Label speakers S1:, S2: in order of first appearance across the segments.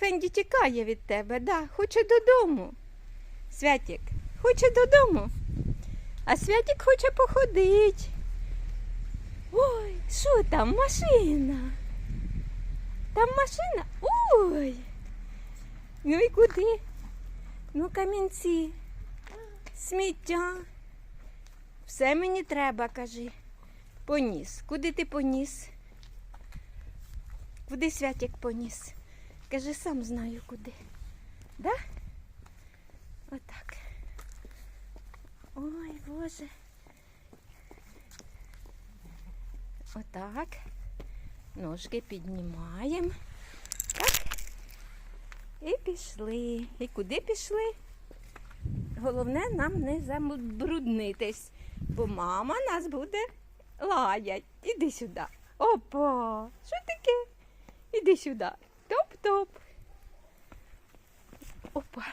S1: Фенді тікає від тебе, да, хоче додому. Святік, хоче додому. А Святік хоче походити. Ой, що там, машина? Там машина? Ой. Ну і куди? Ну, камінці, сміття. Все мені треба, кажи. Поніс. Куди ти поніс? Куди Святік поніс? Кажи, сам знаю куди. Да? Отак. Ой, Боже. Отак. Ножки піднімаємо. Так. І пішли. І куди пішли? Головне нам не забруднитись, бо мама нас буде лаять. Іди сюди. Опа! Що таке? Іди сюди. Топ-топ. Опа.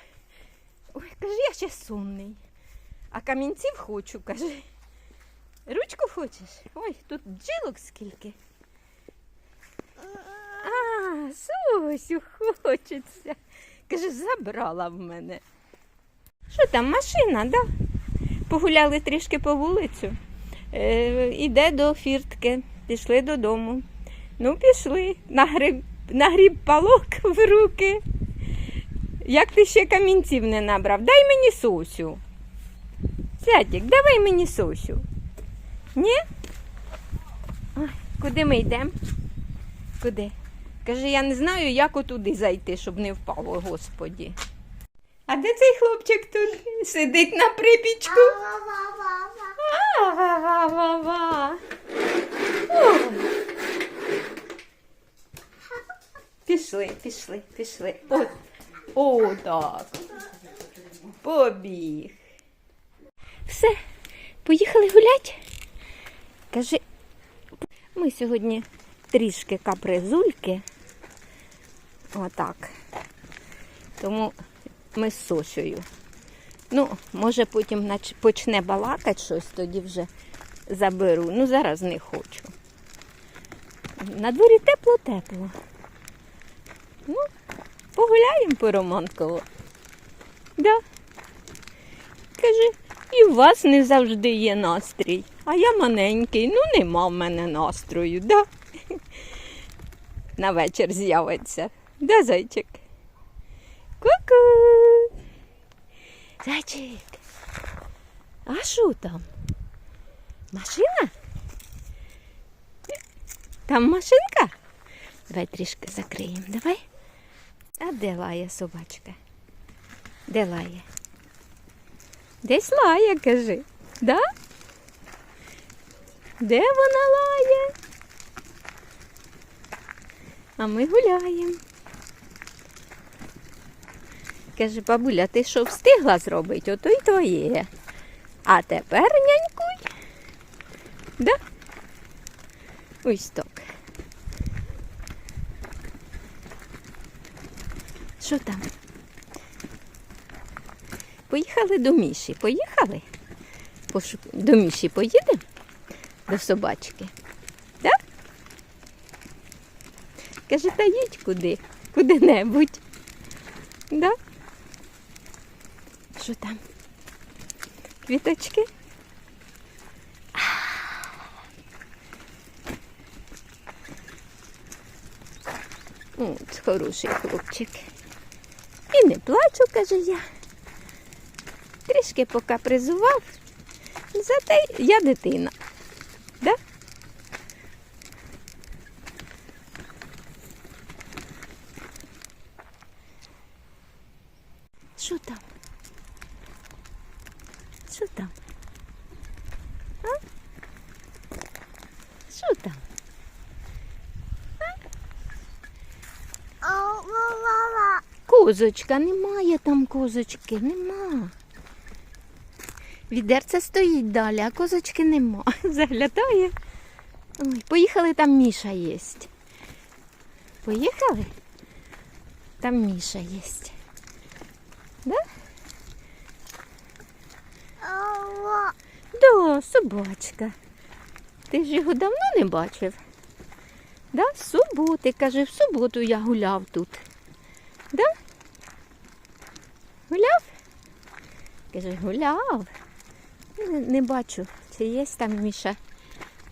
S1: Ой, кажи, я ще сонний. А камінців хочу, кажи. Ручку хочеш? Ой, тут джилок скільки. А, Сусю, хочеться. Каже, забрала в мене. Що там, машина, да? Погуляли трішки по вулицю. Е, іде до фіртки, пішли додому. Ну, пішли. Нагріб, нагріб палок в руки. Як ти ще камінців не набрав? Дай мені сосю. Святік, давай мені сосю. Ні? Ой, куди ми йдемо? Куди? Каже, я не знаю, як отуди зайти, щоб не впало, господі. А де цей хлопчик тут сидить на припічку? А-ва-ва-ва-ва. Ой. Пішли, пішли, пішли. О, о, так. Побіг. Все, поїхали гуляти? Кажи, ми сьогодні трішки капризульки. Отак. Тому ми з Сошею. Ну, може потім почне балакати щось, тоді вже заберу. Ну, зараз не хочу. На дворі тепло-тепло. Погуляємо по Романково. Да. Каже, і у вас не завжди є настрій. А я маленький, ну нема в мене настрою, да? На вечір з'явиться. Да, зайчик? Ку-ку. Зайчик. А що там? Машина? Там машинка? Давай трішки закриємо, давай. А де лає собачка? Де лає? Десь лає, кажи. Да? Де вона лає? А ми гуляємо. Каже, бабуля, ти що встигла зробити, ото й твоє. А тепер нянькуй. Да? Ось так. Що там? Поїхали до Міші. Поїхали? До Міші поїдемо? До собачки. Так? Каже, та їдь куди? Куди-небудь. Да? Що там? Квіточки? Хороший хлопчик. І не плачу, каже я. Трішки покапризував. Зате я дитина. Да? Що там? Що там? А? Що там? Козочка, немає там козочки, нема. Відерце стоїть далі, а козочки нема. Заглядає. Ой, поїхали, там Міша є. Поїхали? Там Міша є. Да? Да, собачка. Ти ж його давно не бачив? Да, з суботи, каже, в суботу я гуляв тут. Да? Гуляв? Каже, гуляв. Не, не бачу, чи є там Міша.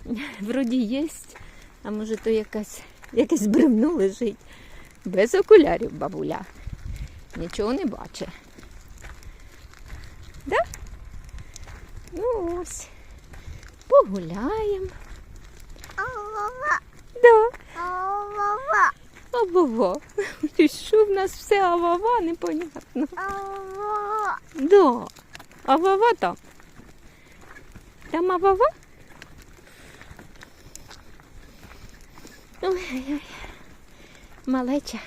S1: Вроді є, а може то якась, якесь бревно лежить. Без окулярів бабуля. Нічого не бачить. Да? Ну ось. Погуляємо. Да. Авава. І що в нас все авава, непонятно. Да. Авава там. Там авава? Ой-ой-ой. Малеча.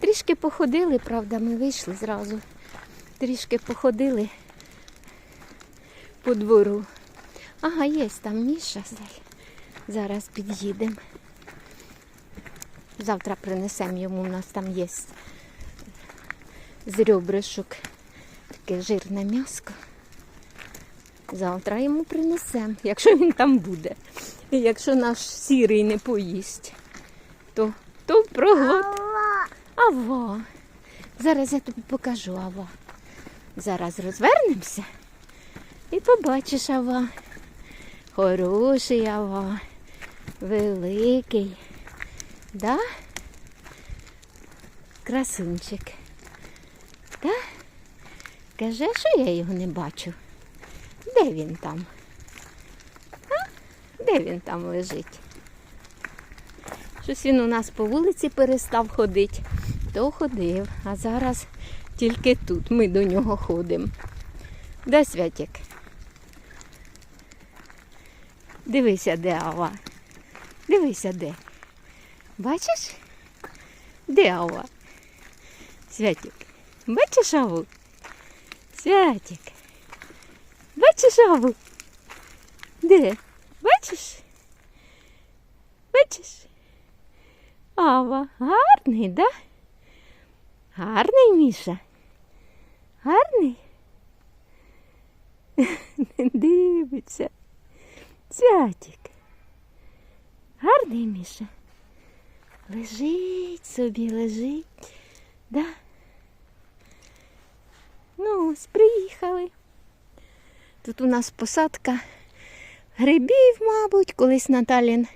S1: Трішки походили, правда, ми вийшли зразу. Трішки походили по двору. Ага, є там Міша. Зараз під'їдемо. Завтра принесемо йому, у нас там є з ребришок таке жирне м'яско. Завтра йому принесемо, якщо він там буде. І якщо наш сірий не поїсть, то, то проглот. Ава. Зараз я тобі покажу ава. Зараз розвернемося і побачиш ава. Хороший ава. Великий. Да? Красунчик. Да? Каже, що я його не бачу. Де він там? А? Де він там лежить? Щось він у нас по вулиці перестав ходити, то ходив, а зараз тільки тут ми до нього ходимо. Де Святік? Дивися, де Ава. Дивися, де. Бачиш? Де Ава? Святік. Бачиш Аву? Святік. Бачиш Аву? Де? Бачиш? Бачиш? Ава, гарний, да? Гарний Міша? Гарний? Дивиться. Святік. Гарний Міша. Лежить собі, лежить. Да? Ну, ось приїхали. Тут у нас посадка грибів, мабуть, колись Наталін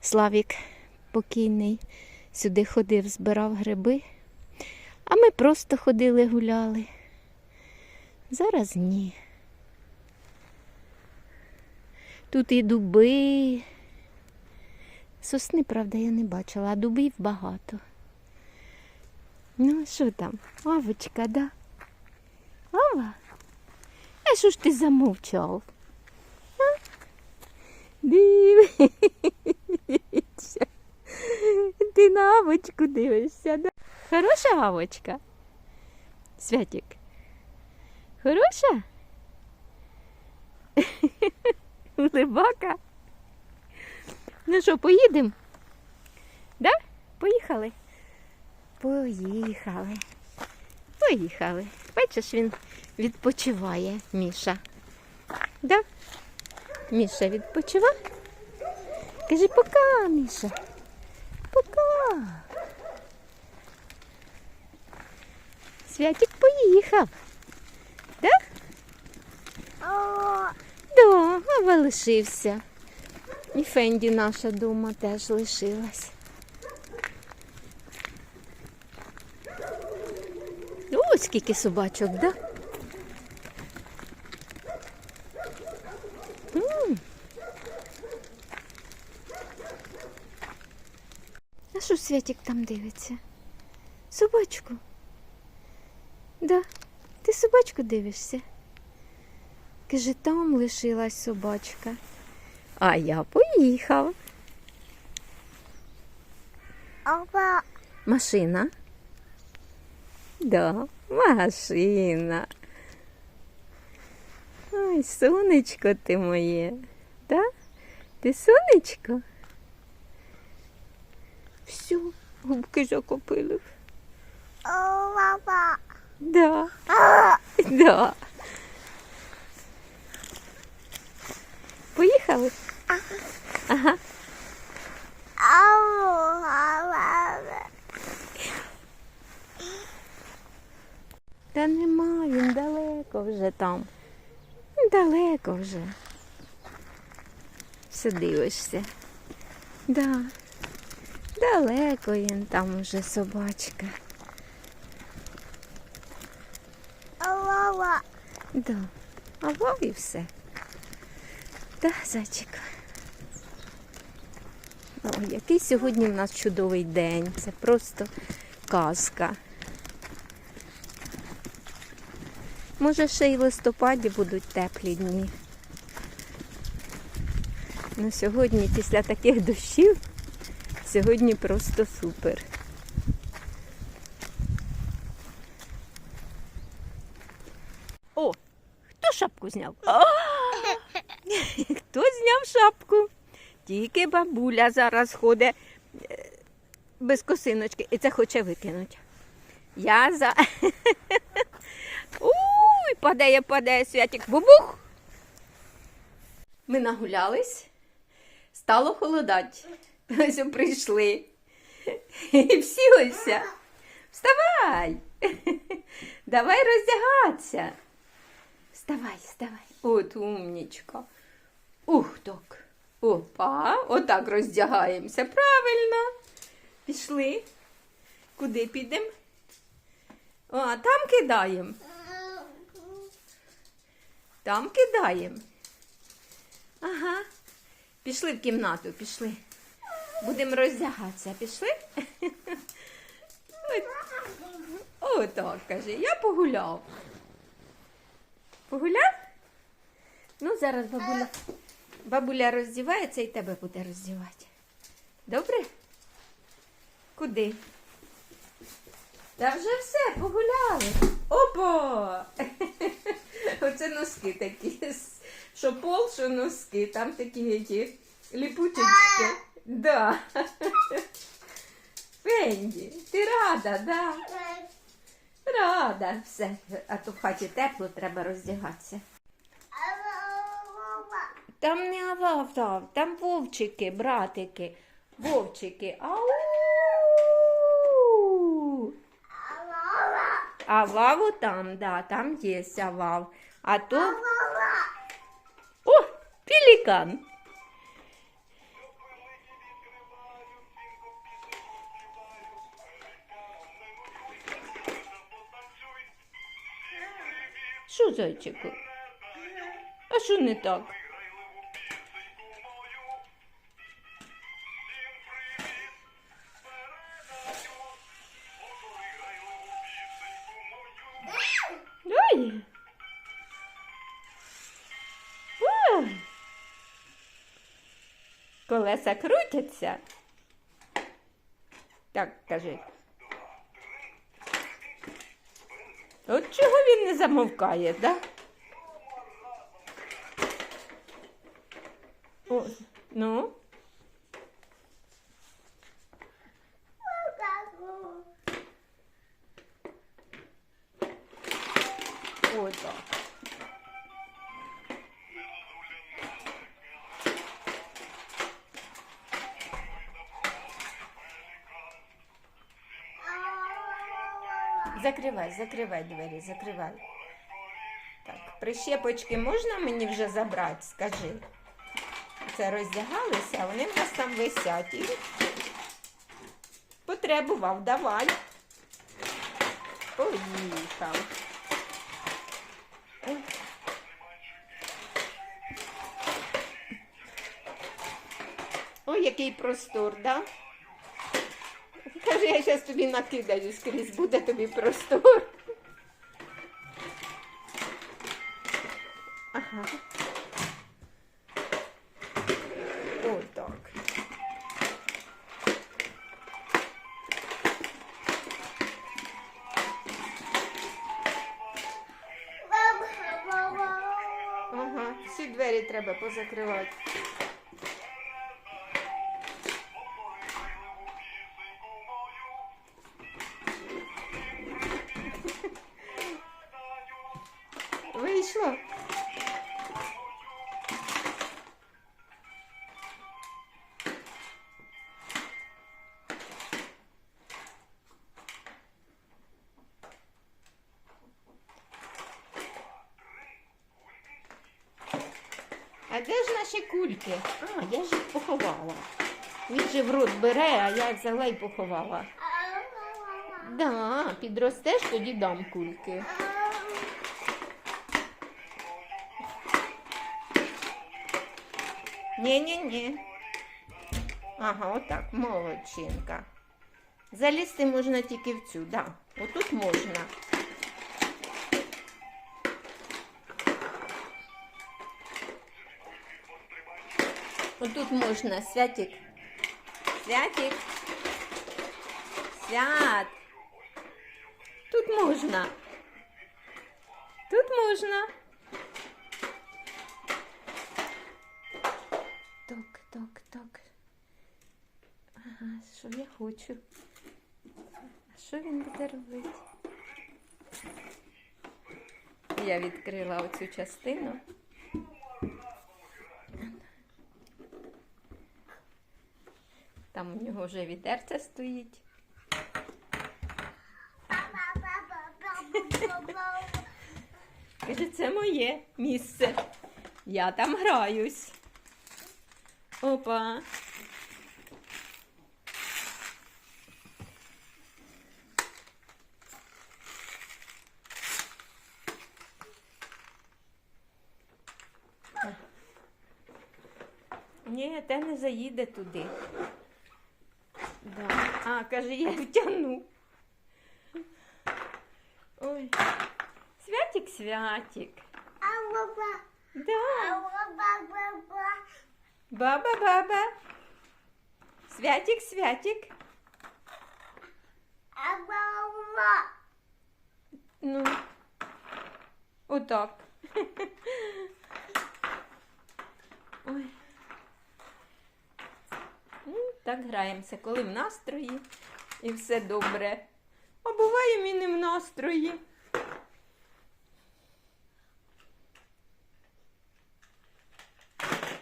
S1: Славік покійний сюди ходив, збирав гриби. А ми просто ходили, гуляли. Зараз ні. Тут і дуби. Сосни, правда, я не бачила, а дубів багато. Ну, що там? Авочка, да? Ава? А що ж ти замовчав? А? Дивися. Ти на авочку дивишся, да? Хороша авочка? Святик. Хороша? Улибака? Ну що, поїдемо? Да? Поїхали? Поїхали. Поїхали. Бачиш, він відпочиває, Міша. Да? Міша відпочиває? Кажи пока, Міша. Пока. Святик поїхав. Да? Да, Ава лишився. І Фенді наша дома теж лишилась. О, скільки собачок, да? А що Святик там дивиться? Собачку? Да. Ти собачку дивишся? Каже, там лишилась собачка. А я поїхав. Опа. Машина. Да, машина. Ой, сонечко ти моє. Да? Ти сонечко? Все, губки закопили. Да. Да. Поїхали? Ага. Та нема, він далеко вже там. Далеко вже. Все дивишся. Да. Далеко він там уже собачка. Да. А і все. Да, зайчик. Ой, який сьогодні в нас чудовий день. Це просто казка. Може, ще й в листопаді будуть теплі дні. Ну, сьогодні, після таких дощів, сьогодні просто супер. О, хто шапку зняв? Хто зняв шапку? Тільки бабуля зараз ходить е, без косиночки і це хоче викинути. Я за. Уй, падає, падає святик. Бубух. Ми нагулялись, стало холодать. Ось прийшли. І всі ось. Вставай. Давай роздягатися. Вставай, вставай. От умнічка. Ух так. Опа, отак роздягаємося. Правильно. Пішли. Куди підемо? О, там кидаємо. Там кидаємо. Ага. Пішли в кімнату, пішли. Будемо роздягатися. Пішли? Отак, каже, я погуляв. Погуляв? Ну, зараз бабуля. Бабуля роздівається і тебе буде роздівати. Добре? Куди? Та вже все, погуляли. Опа! Оце носки такі. Що пол, що носки. Там такі ті ліпучечки. Да. Фенді, ти рада, да? Рада. Все. А то в хаті тепло, треба роздягатися. Там не авав, там вовчики, братики, вовчики. Ау!
S2: Алава.
S1: А ваву там, да, там є авав. А то. О, пелікан. Що, зайчику? А що не так? Колеса крутяться. Так, кажи. От чого він не замовкає, да? О, ну, Закривай, закривай двері, закривай. Так, прищепочки можна мені вже забрати, скажи. Це роздягалися, а вони в нас там висять. Потребував, давай. Поїхав. Ой. Який простор, да? Каже, я зараз тобі накидаю скрізь, буде тобі простор. Ага. Ага, всі двері треба позакривати. Де ж наші кульки? А, я ж їх поховала. Він же в рот бере, а я взяла і поховала. Да, підростеш, тоді дам кульки. Ні-ні-ні. Ага, отак, молодчинка. Залізти можна тільки в цю, да. Отут можна. Отут можна, Святик. Святик. Свят. Тут можна. Тут можна. Так, так, так. Ага, що я хочу? А що він буде робити? Я відкрила оцю частину. Там у нього вже відерце стоїть. Каже, це моє місце. Я там граюсь. Опа. Ні, те не заїде туди. Да. А, каже, я втягну. Ой. Святик, святик. Да. Баба, баба. Святик, святик. Ну. Отак. Ой. Так граємося, коли в настрої і все добре. А буває і не в настрої.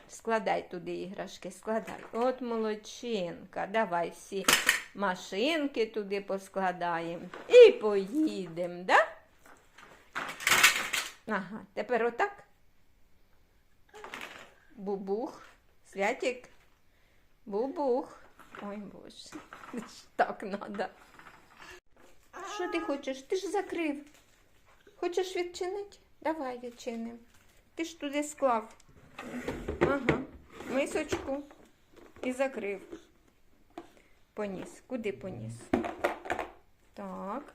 S1: Складай туди іграшки, складай. От молодчинка. Давай всі машинки туди поскладаємо і поїдемо, да? Ага, тепер отак. Бубух, святик. Бубух. Ой, боже. Так треба. Що ти хочеш? Ти ж закрив. Хочеш відчинити? Давай відчинимо. Ти ж туди склав. Ага. Мисочку і закрив. Поніс. Куди поніс? Так.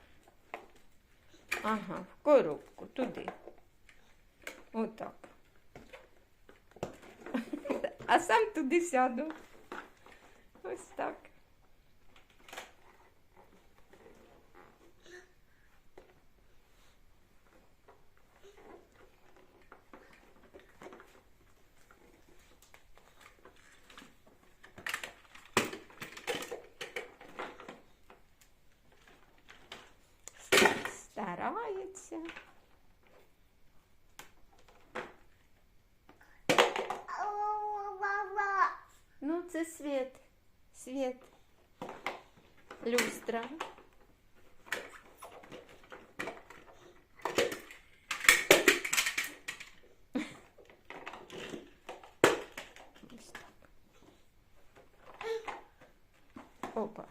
S1: Ага, в коробку, туди. Отак. А сам туди сяду. Ось так. Старається. Ну, це світ. Світ. Люстра. Ось так. Опа.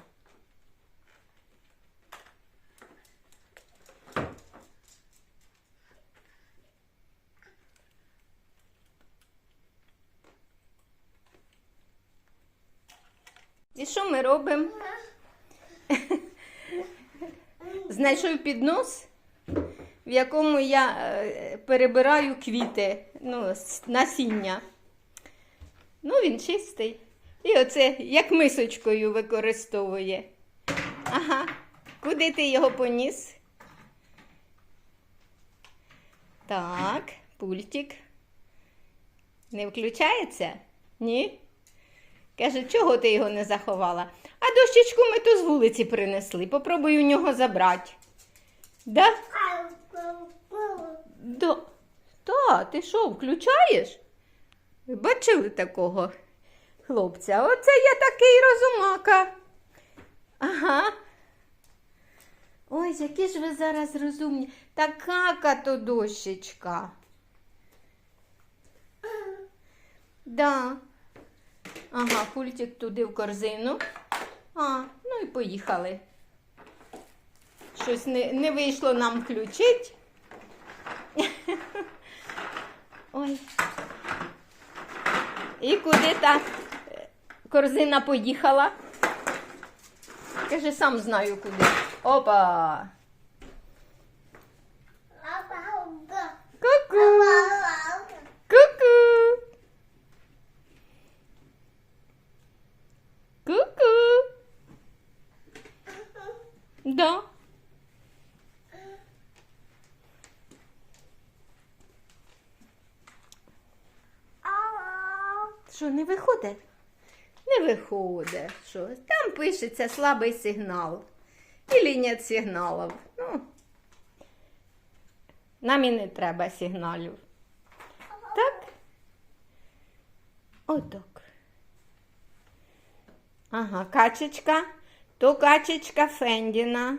S1: І що ми робимо? Знайшов піднос, в якому я е, перебираю квіти, ну, насіння. Ну, він чистий. І оце як мисочкою використовує. Ага. Куди ти його поніс? Так, пультик. Не включається? Ні? Каже, чого ти його не заховала? А дощечку ми то з вулиці принесли. Попробуй у нього забрати. Да? Да. Та, ти що, включаєш? Бачили такого хлопця? Оце я такий розумака. Ага. Ой, які ж ви зараз розумні. Така то дощечка. Да. Ага, пультик туди в корзину. А, ну і поїхали. Щось не, не вийшло нам включить. Ой. І куди та е, корзина поїхала? Каже, сам знаю куди. Опа. Ку-ку. Ку-ку. Ку-ку. Да. Що, не виходить? Не виходить. Що? Там пишеться слабий сигнал. Ілі нет сигналів. Ну, нам і не треба сигналів. Так? Отак. Ага, качечка. То качечка Фендіна.